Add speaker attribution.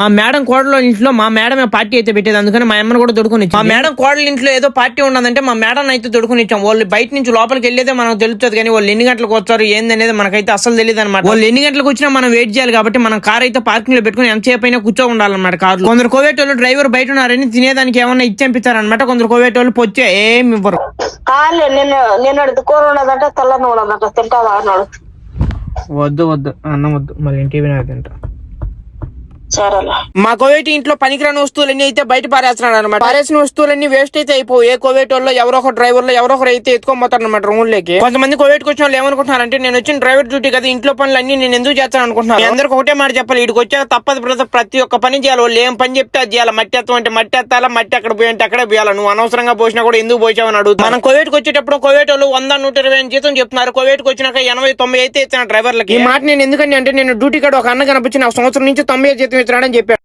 Speaker 1: మా మేడం కోడల ఇంట్లో మా మేడం పార్టీ అయితే పెట్టేది. అందుకని మా అమ్మని కూడా తొడుకుని మా మేడం కోడల ఇంట్లో ఏదో పార్టీ ఉన్నదంటే మా మేడం అయితే తొడుకుని ఇచ్చాం. వాళ్ళు బయట నుంచి లోపలికి వెళ్ళేదే మనకు తెలుస్తుంది కానీ వాళ్ళు ఎన్ని గంటలకు వస్తారు ఏందనేది మనకైతే అసలు తెలియదు అనమాట వాళ్ళు ఎన్ని గంటలకు వచ్చినా మనం వెయిట్ చేయాలి కాబట్టి మనం కార్ అయితే పార్కింగ్లో పెట్టుకుని ఎంతసేపు అయినా కూర్చో ఉండాలన్నమాట కారు కొందరు కోవేట్ వాళ్ళు డ్రైవర్ బయట ఉన్నారని తినేదానికి ఏమన్నా ఇచ్చేపిస్తారనమాట కొందరు కోవేట్ వాళ్ళు పొచ్చే ఏమి ఇవ్వరు.
Speaker 2: నిన్నటి కూర ఉన్నదంట తింటావా
Speaker 1: వద్దు వద్దు అన్నం వద్దు. మళ్ళీ ఇంటికి వినా తింటా. మా కోవేటి ఇంట్లో పనికిరాని వస్తువులన్నీ అయితే బయట పారేస్తున్నాడు అనమాట పారేసిన వస్తువులన్నీ వేస్ట్ అయితే అయిపోయి ఏ కోవేట్ వాళ్ళు ఎవరో ఒక డ్రైవర్లో ఎవరో ఒకరు అయితే ఎత్తుకోబోతారు అనమాట రూమ్లోకి. కొంతమంది కోవేట్ వచ్చిన వాళ్ళు ఏమనుకుంటున్నారంటే నేను వచ్చిన డ్రైవర్ డ్యూటీ కదా ఇంట్లో పనులు అన్ని నేను ఎందుకు చేస్తాను అనుకుంటున్నాను అందరికి ఒకటే మాట చెప్పాలి. ఇక్కడికి వచ్చాక తప్పదు బ్రదర్ ప్రతి ఒక్క పని చేయాలి. వాళ్ళు ఏం పని చెప్తే అది చేయాలి. మట్టి ఎత్తం అంటే మట్టి ఎత్తాలా? మట్టి అక్కడ పోయి అంటే అక్కడే పోయాలి? నువ్వు అనవసరంగా పోసినా కూడా ఎందుకు పోసావని అడుగుతా. మనం కోవేట్కి వచ్చేటప్పుడు కోవేట్ వాళ్ళు వంద నూట ఇరవై అని జీతం చెప్తున్నారు. కోవేట్కి వచ్చినాక ఎనభై తొంభై అయితే ఇచ్చిన డ్రైవర్లకి ఈ మాట నేను ఎందుకంటే అంటే నేను డ్యూటీ కాడ ఒక అన్న కనిపించి నాకు సంవత్సరం నుంచి తొంభై జీతం ఇస్తున్నాడని చెప్పాడు.